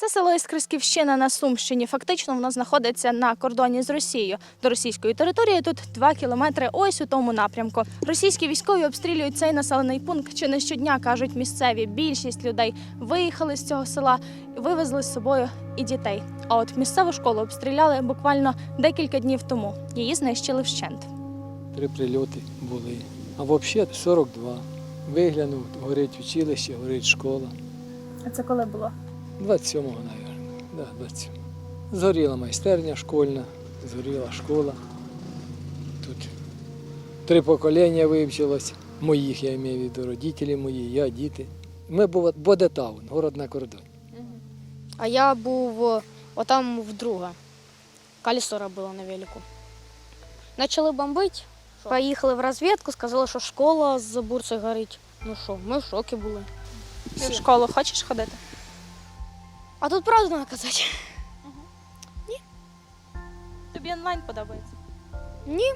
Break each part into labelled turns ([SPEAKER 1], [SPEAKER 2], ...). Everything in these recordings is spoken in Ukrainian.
[SPEAKER 1] Це село Іскрисківщина на Сумщині. Фактично воно знаходиться на кордоні з Росією. До російської території тут два кілометри ось у тому напрямку. Російські військові обстрілюють цей населений пункт чи не щодня, кажуть місцеві. Більшість людей виїхали з цього села вивезли з собою і дітей. А от місцеву школу обстріляли буквально декілька днів тому. Її знищили вщент.
[SPEAKER 2] Три прильоти були. А взагалі 42. Виглянув, горить училище, горить школа.
[SPEAKER 1] А це коли було?
[SPEAKER 2] 27-го, мабуть. Да, 27. Згоріла майстерня школьна, згоріла школа. Тут три покоління вивчилось. Моїх, я маю в виду, родителі мої, я, діти. Ми був Бодетаун, город на кордоні.
[SPEAKER 3] А я був отам в друга. Колесо робила на велику. Почали бомбити. Поїхали в розвідку, сказали, що школа з бурцею горить. Ну що, ми в шокі були.
[SPEAKER 1] Ти в школу хочеш ходити?
[SPEAKER 3] А тут правду треба казати.
[SPEAKER 1] Тобі онлайн подобається?
[SPEAKER 3] Ні,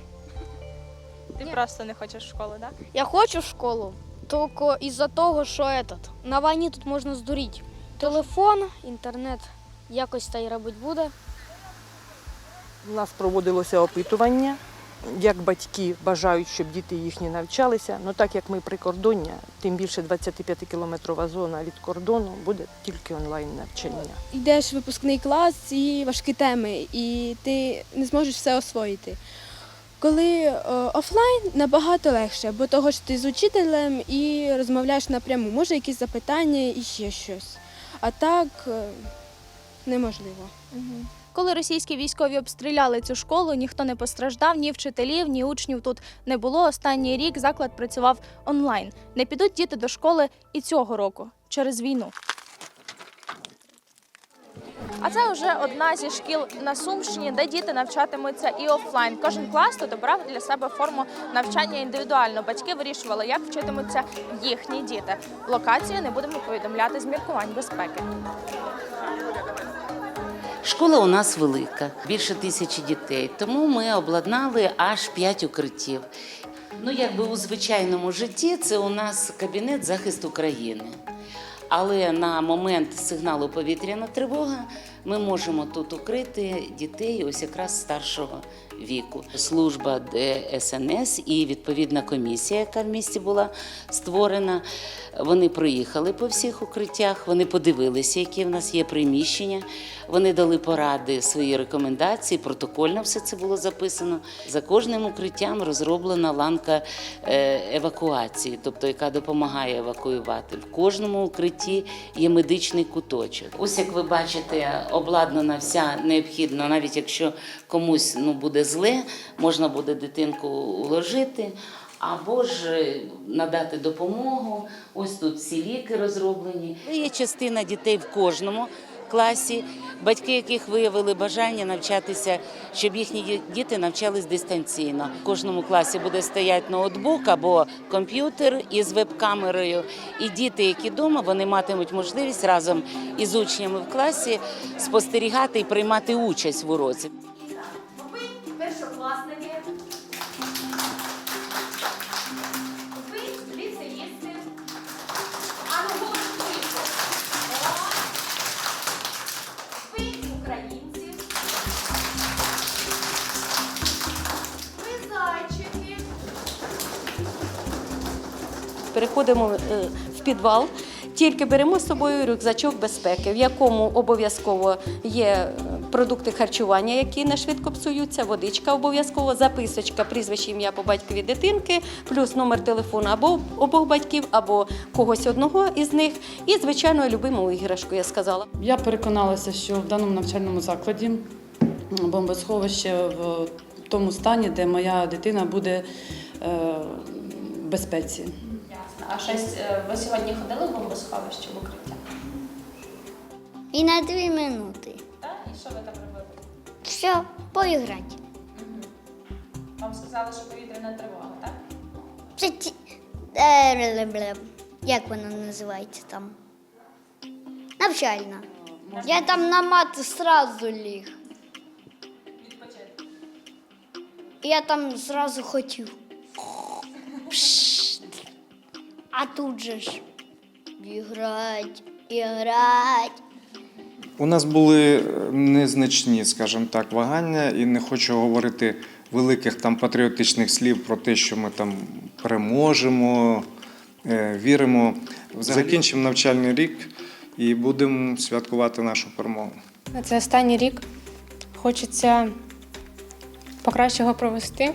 [SPEAKER 1] Ти
[SPEAKER 3] Ні.
[SPEAKER 1] просто не хочеш в школу, так?
[SPEAKER 3] я хочу в школу, тільки із-за того, що этот, на війні тут можна здуріти. Телефон, інтернет якось та й робити буде.
[SPEAKER 4] У нас проводилося опитування, як батьки бажають, щоб діти їхні навчалися. Ну так як ми прикордоння, тим більше 25-кілометрова зона від кордону, буде тільки онлайн навчання.
[SPEAKER 5] йдеш в випускний клас і важкі теми, і ти не зможеш все освоїти. Коли е, офлайн набагато легше, бо того ж ти з учителем і розмовляєш напряму, може якісь запитання і ще щось. А так е, неможливо.
[SPEAKER 1] Коли російські військові обстріляли цю школу, ніхто не постраждав, ні вчителів, ні учнів тут не було. Останній рік заклад працював онлайн. Не підуть діти до школи і цього року через війну. А це вже одна зі шкіл на Сумщині, де діти навчатимуться і офлайн. Кожен клас тут обрав для себе форму навчання індивідуально. Батьки вирішували, як вчитимуться їхні діти. Локацію не будемо повідомляти з міркувань безпеки.
[SPEAKER 6] Школа у нас велика, більше тисячі дітей, тому ми обладнали аж п'ять укриттів. Ну, якби у звичайному житті це у нас кабінет захисту країни. Але на момент сигналу повітряна тривога ми можемо тут укрити дітей ось якраз старшого віку. Служба ДСНС і відповідна комісія, яка в місті була створена. Вони проїхали по всіх укриттях, вони подивилися, які в нас є приміщення. Вони дали поради, свої рекомендації. Протокольно все це було записано. За кожним укриттям розроблена ланка е, евакуації, тобто яка допомагає евакуювати. В кожному укритті є медичний куточок. Ось як ви бачите, обладнана вся необхідна, навіть якщо комусь ну буде зле, можна буде дитинку уложити. Або ж е, надати допомогу. Ось тут всі ліки розроблені. Є частина дітей в кожному класі, батьки яких виявили бажання навчатися, щоб їхні діти навчались дистанційно. В кожному класі буде стояти ноутбук або комп'ютер із веб-камерою. І діти, які вдома, вони матимуть можливість разом із учнями в класі спостерігати і приймати участь в уроці.
[SPEAKER 7] Переходимо е, в підвал, тільки беремо з собою рюкзачок безпеки, в якому обов'язково є е, продукти харчування, які не швидко псуються, водичка обов'язково, записочка, прізвище ім'я по батькові дитинки, плюс номер телефону або обох батьків, або когось одного із них. І, звичайно, любиму іграшку, я сказала.
[SPEAKER 8] Я переконалася, що в даному навчальному закладі бомбосховище в тому стані, де моя дитина буде е, в безпеці.
[SPEAKER 9] А щось е, ви сьогодні ходили в бомбосховище в укриття?
[SPEAKER 10] І на дві минути.
[SPEAKER 9] Так? І що ви там робили?
[SPEAKER 10] Все, поіграти.
[SPEAKER 9] Вам сказали, що повітряна тривога, так?
[SPEAKER 10] Це е. Як вона називається там? Навчальна. Я там на мат сразу ліг.
[SPEAKER 9] Відпочити.
[SPEAKER 10] Я там зразу хотів. Пшт. А тут же ж іграть, іграть.
[SPEAKER 11] У нас були незначні, скажімо так, вагання, і не хочу говорити великих там патріотичних слів про те, що ми там переможемо, е, віримо. Закінчимо навчальний рік і будемо святкувати нашу перемогу.
[SPEAKER 12] Це останній рік. Хочеться покраще його провести.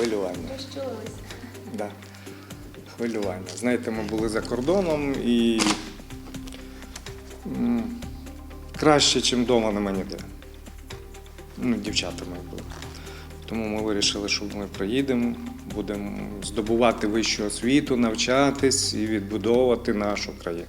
[SPEAKER 11] Хвилювання. Да. Хвилювання. Знаєте, ми були за кордоном і м, краще, ніж вдома нема ніде. Ну, дівчата мої були. Тому ми вирішили, що ми приїдемо, будемо здобувати вищу освіту, навчатись і відбудовувати нашу країну.